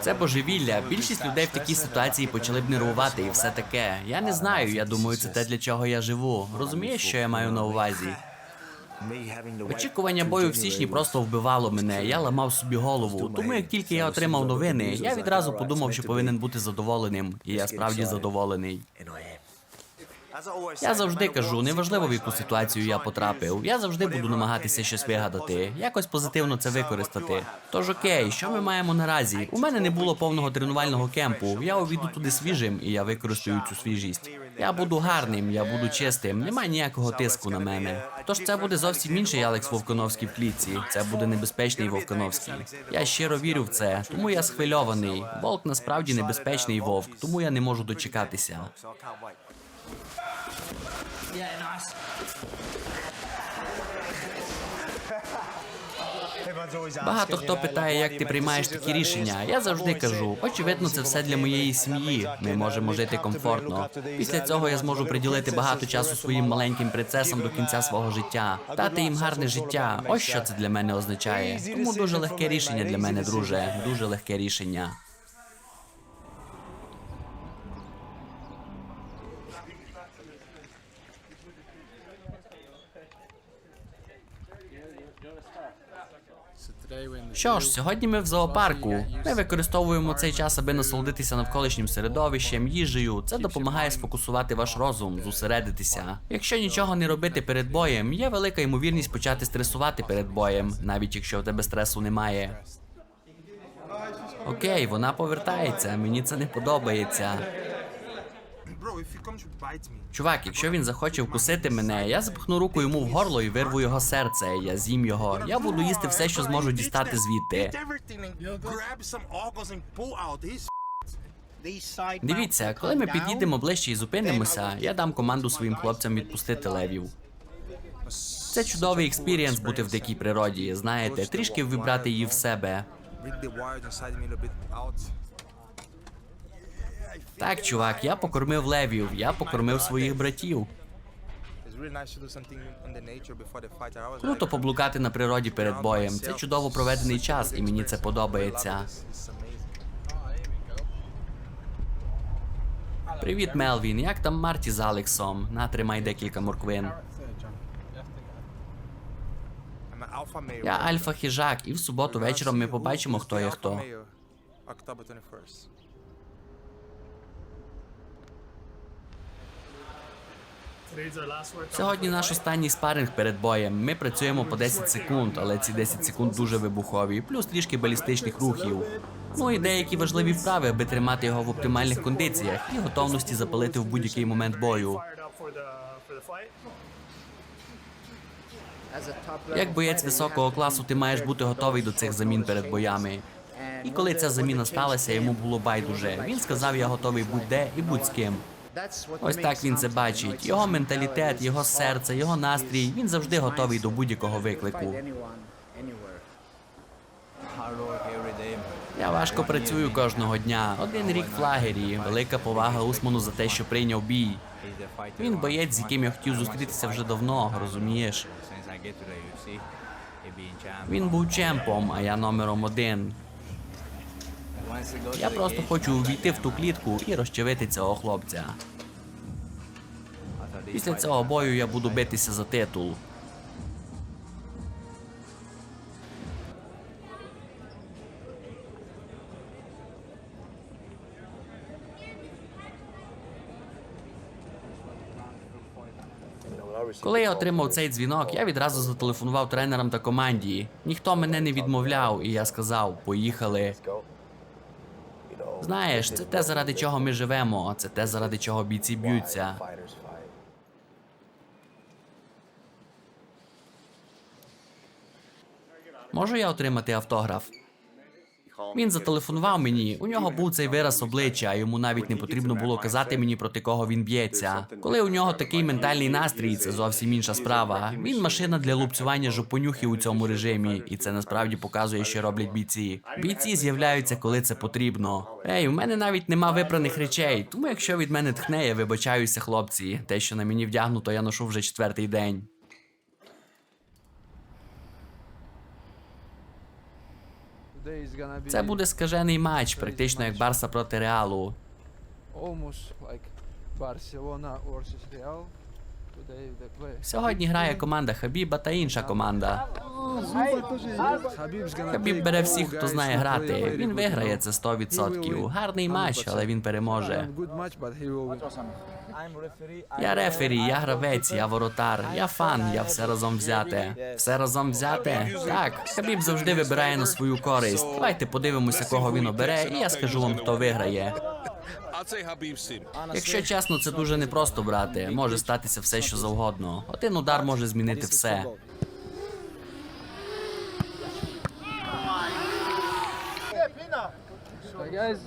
Це божевілля. Більшість людей в такій ситуації почали б нервувати і все таке. Я не знаю. Я думаю, це те, для чого я живу. Розумієш, що я маю на увазі? Очікування бою в січні просто вбивало мене. Я ламав собі голову. Тому як тільки я отримав новини, я відразу подумав, що повинен бути задоволеним. І я справді задоволений. Я завжди кажу, неважливо в яку ситуацію я потрапив. Я завжди буду намагатися щось вигадати, якось позитивно це використати. Тож окей, що ми маємо наразі? У мене не було повного тренувального кемпу. Я увійду туди свіжим, і я використаю цю свіжість. Я буду гарним, я буду чистим. Немає ніякого тиску на мене. Тож це буде зовсім інший Алекс Вовконовський в клітці. Це буде небезпечний Вовконовський. Я щиро вірю в це, тому я схвильований. Волк насправді небезпечний вовк, тому я не можу дочекатися. Багато хто питає, як ти приймаєш такі рішення. Я завжди кажу, очевидно, це все для моєї сім'ї. Ми можемо жити комфортно. Після цього я зможу приділити багато часу своїм маленьким принцесам до кінця свого життя, дати їм гарне життя. Ось що це для мене означає. Тому дуже легке рішення для мене, друже. Дуже легке рішення. Що ж, сьогодні ми в зоопарку. Ми використовуємо цей час, аби насолодитися навколишнім середовищем, їжею. Це допомагає сфокусувати ваш розум, зосередитися. Якщо нічого не робити перед боєм, є велика ймовірність почати стресувати перед боєм, навіть якщо в тебе стресу немає. Окей, вона повертається. Мені це не подобається. Чувак, якщо він захоче вкусити мене, я запхну руку йому в горло і вирву його серце. Я з'їм його. Я буду їсти все, що зможу дістати звідти. Дивіться, коли ми підійдемо ближче і зупинимося, я дам команду своїм хлопцям відпустити левів. Це чудовий експірієнс бути в дикій природі. Знаєте, трішки вібрати її в себе. Так, чувак, я покормив левів, я покормив своїх братів. Круто поблукати на природі перед боєм. Це чудово проведений час, і мені це подобається. Привіт, Мелвін. Як там Марті з Алексом? На, тримай декілька морквин. Я альфа хижак, і в суботу вечором ми побачимо, хто є хто. Сьогодні наш останній спаринг перед боєм. Ми працюємо по 10 секунд, але ці 10 секунд дуже вибухові, плюс трішки балістичних рухів. Ну і деякі важливі вправи, аби тримати його в оптимальних кондиціях і готовності запалити в будь-який момент бою. Як боєць високого класу, ти маєш бути готовий до цих замін перед боями. І коли ця заміна сталася, йому було байдуже. Він сказав: я готовий будь-де і будь з ким. Ось так він це бачить. Його менталітет, його серце, його настрій. Він завжди готовий до будь-якого виклику. Я важко працюю кожного дня. Один рік в лагері. Велика повага Усману за те, що прийняв бій. Він боєць, з яким я хотів зустрітися вже давно, розумієш? Він був чемпом, а я номером один. Я просто хочу увійти в ту клітку і розчавити цього хлопця. Після цього бою я буду битися за титул. Коли я отримав цей дзвінок, я відразу зателефонував тренерам та команді. Ніхто мене не відмовляв, і я сказав: поїхали. Знаєш, це те, заради чого ми живемо, це те, заради чого бійці б'ються. Можу я отримати автограф? Він зателефонував мені. У нього був цей вираз обличчя, йому навіть не потрібно було казати мені проти кого він б'ється. Коли у нього такий ментальний настрій, це зовсім інша справа. Він машина для лупцювання жопонюхів у цьому режимі, і це насправді показує, що роблять бійці. Бійці з'являються, коли це потрібно. Ей, у мене навіть нема випраних речей, тому якщо від мене тхне, я вибачаюся, хлопці. Те, що на мені вдягнуто, я ношу вже четвертий день. Це буде скажений матч, практично як Барса проти Реалу. almost like Barcelona versus Real. Сьогодні грає команда Хабіба та інша команда. Хабіб бере всіх, хто знає грати. Він виграє це 100%. Гарний матч, але він переможе. Я рефері, я гравець, я воротар, я фан, я все разом взяте. Все разом взяте. Так, Хабіб завжди вибирає на свою користь. Давайте подивимося, кого він обере, і я скажу вам, хто виграє. Якщо чесно, це дуже непросто брати. Може статися все, що завгодно. Один удар може змінити все. Guys,